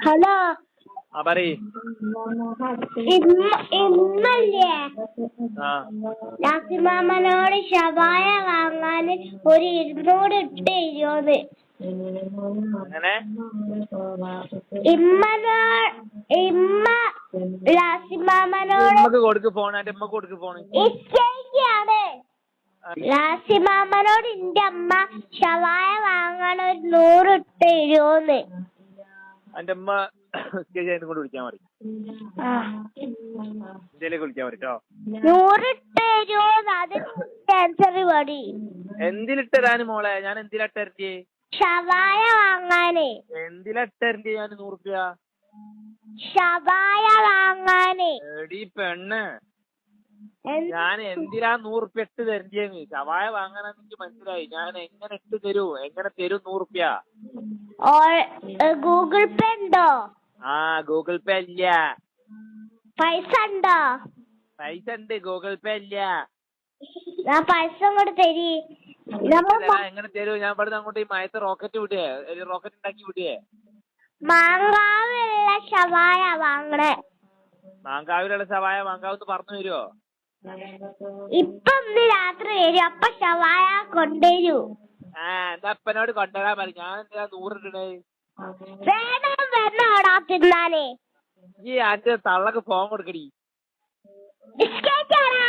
Hello. ആ പറയ്. ആ. നാസിമാമനോട് ഷവായ വാങ്ങാൻ ഒരു ഇരുന്നൂറ് ഇട്ട് ഇരുപത് അങ്ങനെ ഇമ്മനോ ഇമ്മ ലാസിമാമനോട് ഉമ്മക്ക് കൊടുക്ക് ഫോൺ എന്റെ ഉമ്മക്ക് കൊടുക്ക് ഫോൺ ഇഷ്ടയ്ക്കാണ് ലാസിമാമനോട് എന്റെ അമ്മ ശവായ വാങ്ങാൻ ഒരു നൂറ് ഇട്ട് തരുമോന്ന് എന്റെ ഉമ്മ സ്റ്റേജ് അതിനെ കൊണ്ട് വിളിക്കാൻ മതി. ഇന്ത്യയിലേക്ക് വിളിക്കാൻ മതി എന്തിലിട്ടരാന് മോളെ? ഞാൻ എന്തിലിട്ടരണ്ടി ഷവായ വാങ്ങാനേ. എന്തിലിട്ടരണ്ടി ഞാൻ നൂറുപ്യ? ഷവായ വാങ്ങാനേ. എടി പെണ്ണ്. ഞാൻ എന്തിനാ നൂറുപ്യ ഇട്ട് തരണ്ടിയെന്ന് ചവായ വാങ്ങാനെന്ന് എനിക്ക് മനസ്സിലായി. ഞാൻ എങ്ങനെ ഇട്ട് തരൂ? എങ്ങനെ തരും നൂറുപ്യ? ഗൂഗിൾ പേ ഉണ്ടോ? ആ ഗൂഗിൾ പേ ഇല്ല. പൈസ ഉണ്ടോ? പൈസ ഉണ്ട് ഗൂഗിൾ പേ ഇല്ല. ഞാൻ പൈസ അങ്ങോട്ട് തരി. എങ്ങനെ തരൂ? ഞാൻ ഇവിടുന്ന് അങ്ങോട്ട് ഈ മയത്ത് റോക്കറ്റ് വിടേ റോക്കറ്റ് ഉണ്ടാക്കി വിടേ മാങ്കാവിലുള്ള ഷവായ വാങ്ങണേ. മാങ്കാവിലുള്ള ചവായ മാങ്കാവ് പറഞ്ഞു തരുമോ ഇപ്പൊ ഇന്ന് രാത്രി വരും. അപ്പൊ ഷവായ കൊണ്ടുവരൂ. ആ എന്റെ അപ്പനോട് കൊണ്ടുവരാൻ പറഞ്ഞു ഞാൻ എന്താ നൂറിടണേ വേണം വരണോടാ തിന്നാനേ? ഈ അന്റെ തള്ളക്ക് ഫോൺ കൊടുക്കടി. ബിസ്ക്കറ്റ് ആണോ